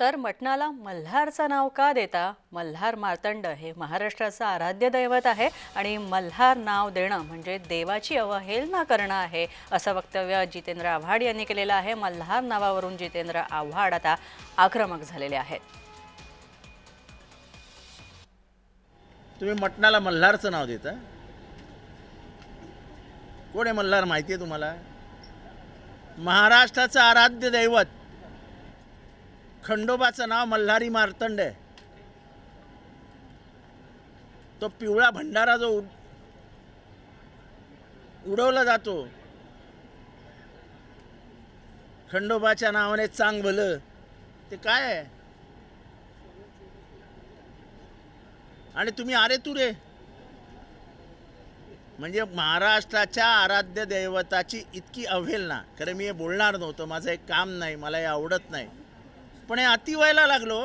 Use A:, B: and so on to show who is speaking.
A: तर मटणाला मल्हारचं नाव का देता? मल्हार मार्तंड हे महाराष्ट्राचं आराध्य दैवत आहे आणि मल्हार नाव देणं म्हणजे देवाची अवहेलना करणं आहे असं वक्तव्य जितेंद्र आव्हाड यांनी केलेलं आहे. मल्हार नावावरून जितेंद्र आव्हाड आता आक्रमक झालेले आहेत.
B: तुम्ही मटणाला मल्हारचं नाव देता? कोण आहे मल्हार? माहिती आहे तुम्हाला? महाराष्ट्राचं आराध्य दैवत. खंडोबाचं नाव मल्हारी मार्तंड आहे. तो पिवळा भंडारा जो उडवला जातो खंडोबाच्या नावाने चांग भलं ते काय आहे? आणि तुम्ही अरे तुरे म्हणजे महाराष्ट्राच्या आराध्य दैवताची इतकी अवहेलना. खरं मी हे बोलणार नव्हतं माझं एक काम नाही मला हे आवडत नाही. पण हे अति व्हायला लागलो.